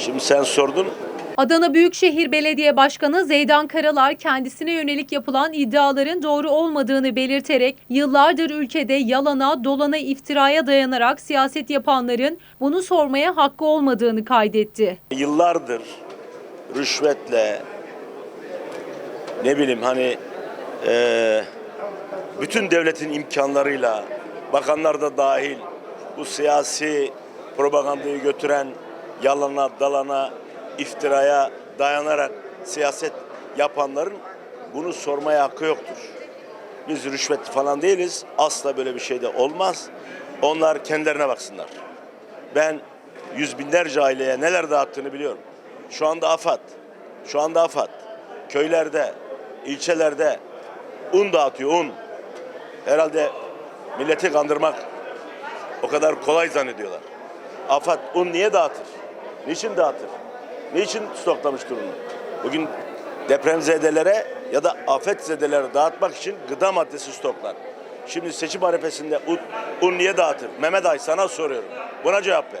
Şimdi sen sordun. Adana Büyükşehir Belediye Başkanı Zeydan Karalar kendisine yönelik yapılan iddiaların doğru olmadığını belirterek yıllardır ülkede yalana, dolana, iftiraya dayanarak siyaset yapanların bunu sormaya hakkı olmadığını kaydetti. Yıllardır rüşvetle ne bileyim hani eee, bütün devletin imkanlarıyla bakanlar da dahil bu siyasi propagandayı götüren yalana, dalana, iftiraya dayanarak siyaset yapanların bunu sormaya hakkı yoktur. Biz rüşvet falan değiliz. Asla böyle bir şey de olmaz. Onlar kendilerine baksınlar. Ben yüz binlerce aileye neler dağıttığını biliyorum. Şu anda AFAD, şu anda AFAD köylerde, ilçelerde un dağıtıyor, un. Herhalde milleti kandırmak o kadar kolay zannediyorlar. AFAD un niye dağıtır? Niçin dağıtır? Niçin stoklamıştır onu? Bugün depremzedelere ya da afetzedelere dağıtmak için gıda maddesi stoklar. Şimdi seçim arifesinde un, un niye dağıtır? Mehmet Ay sana soruyorum. Buna cevap ver.